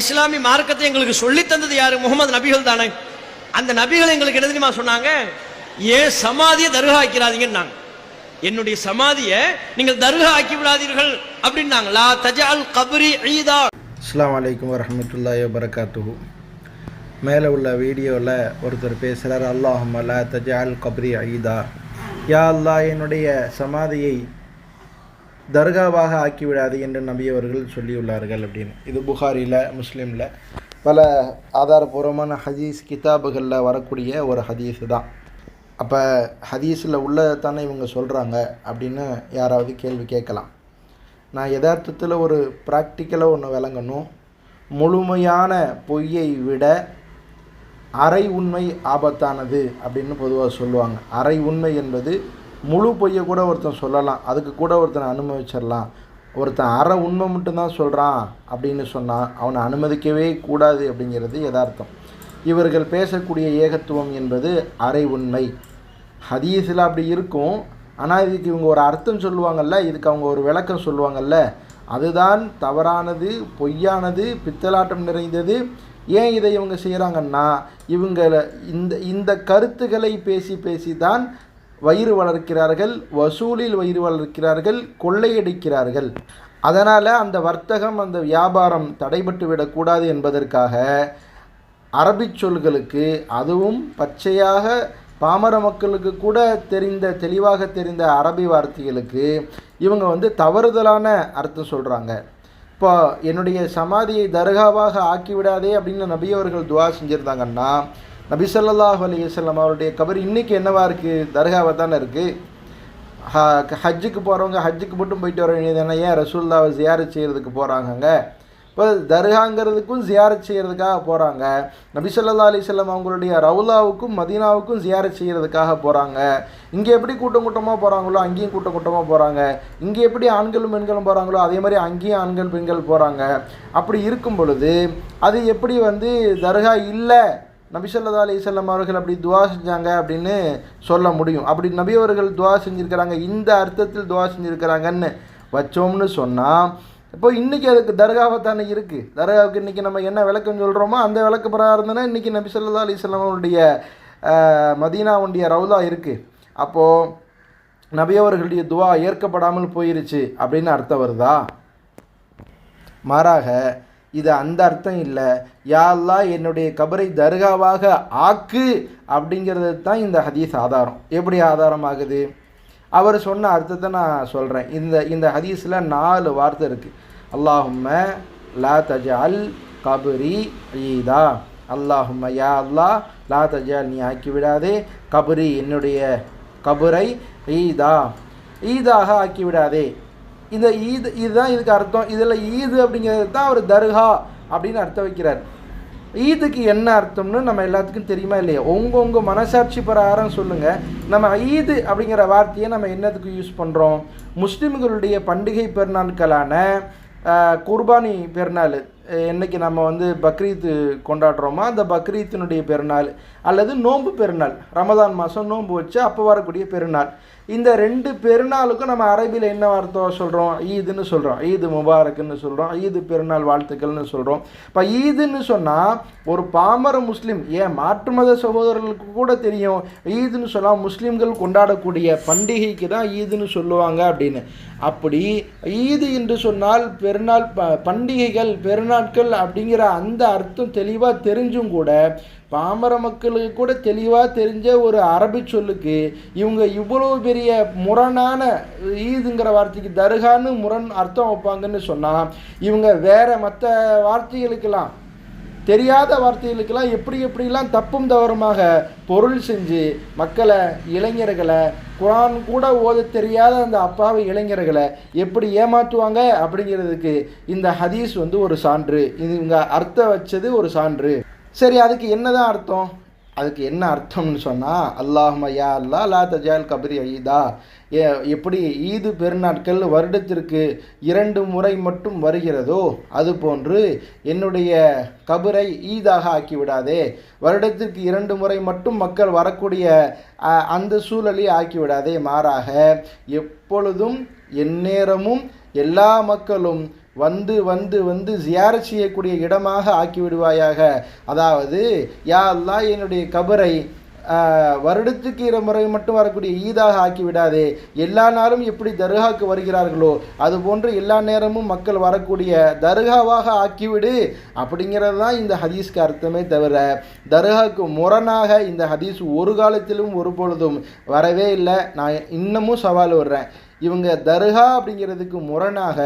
இஸ்லாமிய மார்க்கத்தை எங்களுக்கு சொல்லி தந்தது யாரு? முகமது நபிகள் தானே. அந்த நபிகள் எங்களுக்கு என்ன தெரியுமா சொன்னாங்க? ஏன் சமாதியை தருகா ஆக்கிறாதீங்கன்னாங்க என்னுடைய சமாதியை நீங்கள் தருகா ஆக்கி விடாதீர்கள் அப்படின்னாங்க. லா தஜால் கபரி ஈதா. அஸ்லாம் வலைக்கம் வரமத்துல்லாய் வரகாத்து மேலே உள்ள வீடியோவில் ஒருத்தர் பேசுகிறார் அல்லாஹம் லா தஜால் கபரி ஐதா யா அல்லா என்னுடைய சமாதியை தர்காவாக ஆக்கிவிடாது என்று நபியவர்கள் சொல்லியுள்ளார்கள் அப்படின்னு. இது புகாரியில் முஸ்லீமில். பல ஆதாரபூர்வமான ஹதீஸ் கிதாபுகளில் வரக்கூடிய ஒரு ஹதீஸ் தான். அப்போ ஹதீஸில் உள்ளதானே இவங்க சொல்கிறாங்க அப்படின்னு யாராவது கேள்வி கேட்கலாம். நான் யதார்த்தத்தில் ஒரு ப்ராக்டிக்கலாக ஒன்று விளங்கணும். முழுமையான பொய்யை விட அரை உண்மை ஆபத்தானது அப்படின்னு பொதுவாக சொல்லுவாங்க. அரை உண்மை என்பது முழு பொய்யை கூட ஒருத்தன் சொல்லலாம். அதுக்கு கூட ஒருத்தனை அனுமதிச்சிடலாம். ஒருத்தன் அரை உண்மை மட்டும்தான் சொல்கிறான் அப்படின்னு சொன்னால் அவனை அனுமதிக்கவே கூடாது அப்படிங்கிறது யதார்த்தம். இவர்கள் பேசக்கூடிய ஏகத்துவம் என்பது அரை உண்மை. ஹதீஸில் அப்படி இருக்கும். ஆனால் இதுக்கு இவங்க ஒரு அர்த்தம் சொல்லுவாங்கள்ல இதுக்கு அவங்க ஒரு விளக்கம் சொல்லுவாங்கல்ல அதுதான் தவறானது பொய்யானது பித்தலாட்டம் நிறைந்தது. ஏன் இதை இவங்க செய்கிறாங்கன்னா இவங்களை இந்த இந்த கருத்துக்களை பேசி பேசி தான் வயிறு வளர்க்கிறார்கள் வசூலில் வயிறு வளர்க்கிறார்கள் கொள்ளையடிக்கிறார்கள். அதனால் அந்த வர்த்தகம் அந்த வியாபாரம் தடைபட்டு விடக்கூடாது என்பதற்காக அரபிச் சொல்களுக்கு அதுவும் பச்சையாக பாமர மக்களுக்கு கூட தெரிந்த தெளிவாக தெரிந்த அரபி வார்த்தைகளுக்கு இவங்க வந்து தவறுதலான அர்த்தம் சொல்கிறாங்க இப்போ என்னுடைய சமாதியை தர்காவாக ஆக்கிவிடாதே அப்படின்னு நபியவர்கள் துவா செஞ்சுருந்தாங்கன்னா நபி அலி அலைஹி வஸல்லம் அவருடைய கபர் இன்றைக்கி என்னவா இருக்குது தர்காவை தானே இருக்குது ஹஜ்ஜுக்கு போகிறவங்க ஹஜ்ஜுக்கு மட்டும் போயிட்டு வர வேண்டியது ஏன் ரசூல்லாவை ஜியாரத் செய்கிறதுக்கு போகிறாங்கங்க இப்போ தர்காங்கிறதுக்கும் ஜியாரத் செய்கிறதுக்காக போகிறாங்க நபி ஸல்லல்லாஹு அலைஹி அவங்களுடைய ரவுலாவுக்கும் மதீனாவுக்கும் ஜியாரத் செய்கிறதுக்காக போகிறாங்க இங்கே எப்படி கூட்டம் கூட்டமாக போகிறாங்களோ அங்கேயும் கூட்டம் கூட்டமாக போகிறாங்க இங்கே எப்படி ஆண்களும் பெண்களும் போகிறாங்களோ அதே மாதிரி அங்கேயும் ஆண்கள் பெண்கள் போகிறாங்க அப்படி இருக்கும் பொழுது அது எப்படி வந்து தர்கா இல்லை நபிசல்லா அலிசல்லாம் அவர்கள் அப்படி துவா செஞ்சாங்க அப்படின்னு சொல்ல முடியும். அப்படி நபி அவர்கள் துவா செஞ்சுருக்கிறாங்க. இந்த அர்த்தத்தில் துவா செஞ்சுருக்கிறாங்கன்னு வச்சோம்னு சொன்னால் இப்போ இன்றைக்கி அதுக்கு தர்காவை தானே இருக்குது தர்காவுக்கு இன்றைக்கி நம்ம என்ன விளக்கம் சொல்கிறோமோ அந்த விளக்கு பிரகாரம் தானே இன்றைக்கி நபிசல்லா ஸல்லல்லாஹு அவருடைய மதீனாவுடைய ரவுலா இருக்குது அப்போது நபி அவர்களுடைய துவா ஏற்கப்படாமல் போயிருச்சு அப்படின்னு அர்த்தம் வருதா? மாறாக இது அந்த அர்த்தம் இல்லை. யா என்னுடைய கபரை தர்காவாக ஆக்கு அப்படிங்கிறது தான் இந்த ஹதீஸ் ஆதாரம். எப்படி ஆதாரம் ஆகுது அவர் சொன்ன அர்த்தத்தை நான் சொல்கிறேன் இந்த இந்த ஹதீஸில் நாலு வார்த்தை இருக்குது அல்லாஹும்ம லா தஜால் கபரி ஈதா. அல்லாஹும்ம யா அல்லாஹ் லா தஜால் நீ ஆக்கி விடாதே. கபரி என்னுடைய கபரை ஈதா. ஈதாக ஆக்கி விடாதே. இந்த ஈது இதுதான் இதுக்கு அர்த்தம். இதில் ஈது அப்படிங்கிறது தான் அவர் தர்கா அப்படின்னு அர்த்தம் வைக்கிறார். ஈதுக்கு என்ன அர்த்தம்னு நம்ம எல்லாத்துக்கும் தெரியுமா இல்லையா? உங்கள் உங்கள் மனசாட்சி பிரகாரம் சொல்லுங்கள் நம்ம ஈது அப்படிங்கிற வார்த்தையை நம்ம என்னத்துக்கு யூஸ் பண்ணுறோம் முஸ்லீம்களுடைய பண்டிகை பெருநாட்களான குர்பானி பெருநாள். என்னைக்கு நம்ம வந்து பக்ரீத்து கொண்டாடுறோமோ அந்த பக்ரீத்தினுடைய பெருநாள் அல்லது நோன்பு பெருநாள். ரமதான் மாதம் நோன்பு வச்சு அப்போ வரக்கூடிய பெருநாள். இந்த ரெண்டு பெருநாளுக்கும் நம்ம அரபியில் என்ன வார்த்தை சொல்கிறோம் ஈதுன்னு சொல்கிறோம் ஈது முபாரக்குன்னு சொல்கிறோம் ஈது பெருநாள் வாழ்த்துக்கள்னு சொல்கிறோம் இப்போ ஈதுன்னு சொன்னால் ஒரு பாமர முஸ்லீம் ஏன் மாற்று மத சகோதரர்களுக்கு கூட தெரியும். ஈதுன்னு சொன்னால் முஸ்லீம்கள் கொண்டாடக்கூடிய பண்டிகைக்கு தான் ஈதுன்னு சொல்லுவாங்க அப்படின்னு. அப்படி ஈது என்று சொன்னால் பெருநாள் ப பண்டிகைகள் நாட்கள் அப்படிங்கிற அந்த அர்த்தம் தெளிவாக தெரிஞ்சும் கூட பாமர மக்களுக்கு கூட தெளிவாக தெரிஞ்ச ஒரு அரபி சொல்லுக்கு இவங்க இவ்வளோ பெரிய முரணான ஈதுங்கிற வார்த்தைக்கு தருகான்னு முரண் அர்த்தம் வைப்பாங்கன்னு சொன்னால் இவங்க வேற மற்ற வார்த்தைகளுக்கெல்லாம் தெரியாத வார்த்தைகளுக்கெல்லாம் எப்படி எப்படிலாம் தப்பும் தவறுமாக பொருள் செஞ்சு மக்களை இளைஞர்களை குரான் கூட ஓத தெரியாத அந்த அப்பாவி இளைஞர்களை எப்படி ஏமாற்றுவாங்க அப்படிங்கிறதுக்கு இந்த ஹதீஸ் வந்து ஒரு சான்று. இது இவங்க அர்த்தம் வச்சது ஒரு சான்று. சரி அதுக்கு என்னதான் அர்த்தம்? அதுக்கு என்ன அர்த்தம்னு சொன்னால் அல்லாஹ்ம யா அல்லா லா தஜால் கபரி ஈதா ஏ எப்படி ஈது பெருநாட்கள் வருடத்திற்கு இரண்டு முறை மட்டும் வருகிறதோ அதுபோன்று என்னுடைய கபரை ஈதாக ஆக்கி விடாதே வருடத்திற்கு இரண்டு முறை மட்டும் மக்கள் வரக்கூடிய அந்த சூழலை ஆக்கி விடாதே மாறாக எப்பொழுதும் எந்நேரமும் எல்லா மக்களும் வந்து வந்து வந்து ஜியாரச் செய்யக்கூடிய இடமாக ஆக்கி விடுவாயாக அதாவது யா அல்லா என்னுடைய கபரை வருடத்துக்கு இரு முறை மட்டும் வரக்கூடிய ஈதாக ஆக்கி விடாதே எல்லா நாளும் எப்படி தர்காவுக்கு வருகிறார்களோ அதுபோன்று எல்லா நேரமும் மக்கள் வரக்கூடிய தர்காவாக ஆக்கிவிடு. அப்படிங்கிறது தான் இந்த ஹதீஸ்க்கு அர்த்தமே தவிர தர்காவுக்கு முரணாக இந்த ஹதீஸ் ஒரு காலத்திலும் ஒரு பொழுதும் வரவே இல்லை. நான் இன்னமும் சவால் விடுறேன். இவங்க தர்கா அப்படிங்கிறதுக்கு முரணாக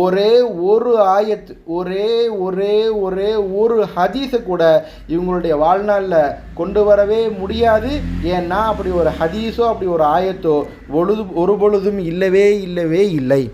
ஒரே ஒரு ஆயத் ஒரே ஒரே ஒரே ஒரு ஹதீஸை கூட இவங்களுடைய வாழ்நாளில் கொண்டு வரவே முடியாது. ஏன்னா அப்படி ஒரு ஹதீஸோ அப்படி ஒரு ஆயத்தோ பொழுது ஒரு பொழுதும் இல்லவே இல்லவே இல்லை.